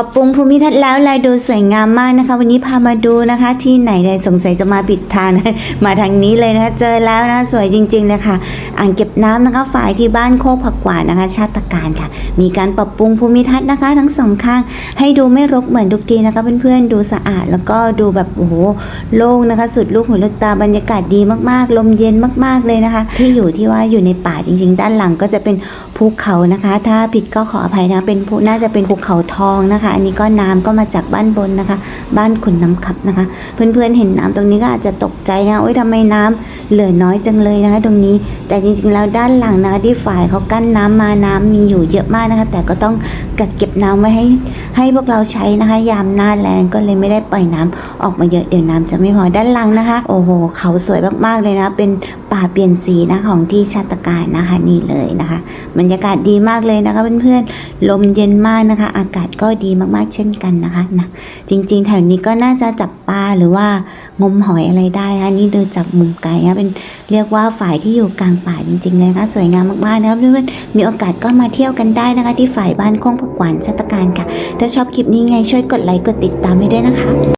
ปรับปรุงภูมิทัศน์แล้วแลดูสวยงามมากนะคะ วันนี้พามาดูนะคะ ที่ไหนเลยสงสัยจะมาปิดทางมาทางนี้เลยนะคะ เจอแล้วนะสวยจริงๆเลยค่ะอ่างเก็บน้ำนะคะฝ่ายที่บ้านโคกผักหวานนะคะ ชาติการค่ะ มีการปรับปรุงภูมิทัศน์นะคะ ทั้งสองข้าง ให้ดูไม่รกเหมือนทุกทีนะคะเพื่อนๆดูสะอาดแล้วก็ดูแบบโอ้โหโล่งนะคะ สุดลูกหูลูกตาบรรยากาศดีมากๆ ลมเย็นมากๆเลยนะคะ ที่อยู่ที่ว่าอยู่ในป่าจริง ๆ ด้านหลังก็จะเป็นภูเขานะคะ ถ้าผิดก็ขออภัยนะเป็นน่าจะเป็นภูเขาทองนะคะอันนี้ก็น้ำก็มาจากบ้านบนนะคะ บ้านขุนน้ำขับนะคะ เพื่อนๆเห็นน้ำตรงนี้ก็อาจจะตกใจนะโอ้ยทำไมน้ำเหลือน้อยจังเลยนะคะ ตรงนี้แต่จริงๆแล้วด้านหลังนะคะที่ฝ่ายเขากั้นน้ำมาน้ำมีอยู่เยอะมากนะคะ แต่ก็ต้อง กักเก็บน้ำไว้ให้ให้พวกเราใช้นะคะ ยามหน้าแรงก็เลยไม่ได้ปล่อยน้ำออกมาเยอะเดี๋ยวน้ำจะไม่พอด้านหลังนะคะ โอ้โห เขาสวยมากๆเลยนะ เป็นป่าเปลี่ยนสีนะของที่ชาตการนะคะนี่เลยนะคะบรรยากาศดีมากเลยนะคะเพื่อนๆลมเย็นมากนะคะ อากาศก็ดีมากๆเช่นกันนะคะนะจริง ๆ แถวนี้ก็น่าจะจับปลาหรือว่า งมหอยอะไรได้นะคะนี่ดูจากมุมไกลนะเป็นเรียกว่าฝ่ายที่อยู่กลางป่าจริงๆเลยนะคะสวยงามมากๆนะคะเพื่อนๆมีโอกาสก็มาเที่ยวกันได้นะคะ ที่ฝ่ายบ้านโค้งผักหวานชัตการค่ะ ถ้าชอบคลิปนี้ไงช่วยกดไลค์กดติดตามให้ด้วยนะคะ